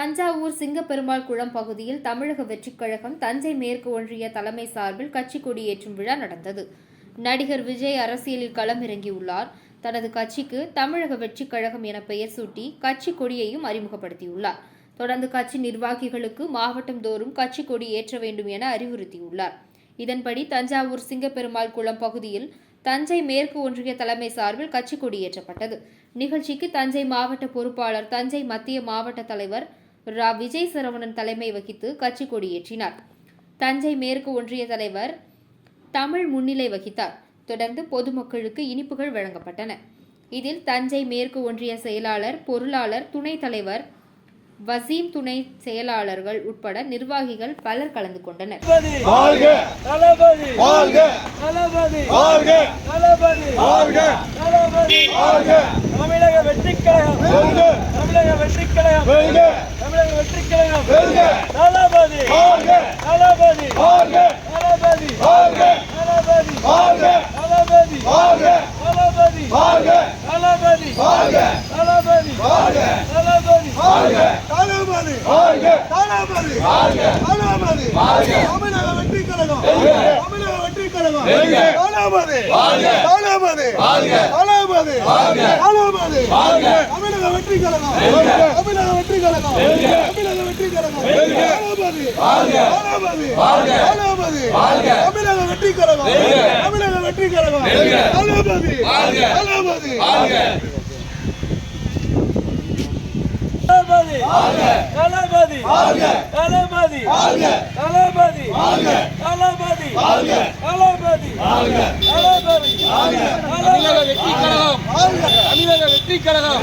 தஞ்சாவூர் சிங்கப்பெருமாள் குளம் பகுதியில் தமிழக வெற்றிக் கழகம் தஞ்சை மேற்கு ஒன்றிய தலைமை சார்பில் கட்சி கொடியேற்றும் விழா நடந்தது. நடிகர் விஜய் அரசியலில் களமிறங்கியுள்ளார். தனது கட்சிக்கு தமிழக வெற்றிக் கழகம் என பெயர் சூட்டி கட்சி கொடியையும் அறிமுகப்படுத்தியுள்ளார். தொடர்ந்து கட்சி நிர்வாகிகளுக்கு மாவட்டம் தோறும் கட்சி கொடி ஏற்ற வேண்டும் என அறிவுறுத்தியுள்ளார். இதன்படி தஞ்சாவூர் சிங்கப்பெருமாள் குளம் பகுதியில் தஞ்சை மேற்கு ஒன்றிய தலைமை சார்பில் கட்சி கொடியேற்றப்பட்டது நிகழ்ச்சிக்கு தஞ்சை மாவட்ட பொறுப்பாளர் தஞ்சை மத்திய மாவட்ட தலைவர் ரா விஜய் சரவணன் தலைமை வகித்து கட்சி கொடியேற்றினார். தஞ்சை மேற்கு ஒன்றிய தலைவர் தமிழ் முன்னிலை வகித்தார். தொடர்ந்து பொதுமக்களுக்கு இனிப்புகள் வழங்கப்பட்டன. இதில் தஞ்சை மேற்கு ஒன்றிய செயலாளர் பொருளாளர் துணைத் தலைவர் வசீம் துணை செயலாளர்கள் உட்பட நிர்வாகிகள் பலர் கலந்து கொண்டனர். தமிழக கழகம் வெல்க! தமிழக கழகம் வெல்க தமிழக வெற்றிக் கழகம் வெல்க தளபதி தளபதி தளபதி தளபதி தளபதி தளபதி தளபதி தளபதி தளபதி தளபதி தளபதி தளபதி தமிழக வெற்றிக் கழகம். தமிழக வெற்றிக் கழகம். தளபதி. தளபதி. தளபதி. தளபதி. தமிழக வெற்றிக் கழகம். தமிழக வெற்றிக் கழகம். தமிழக தமிழக வெற்றிக் கழகம் தமிழக வெற்றிக் கழகம் தளபதி தளபதி தளபதி தளபதி தளபதி தளபதி தளபதி தளபதி தமிழக வெற்றி கழகம் தமிழக வெற்றி கழகம்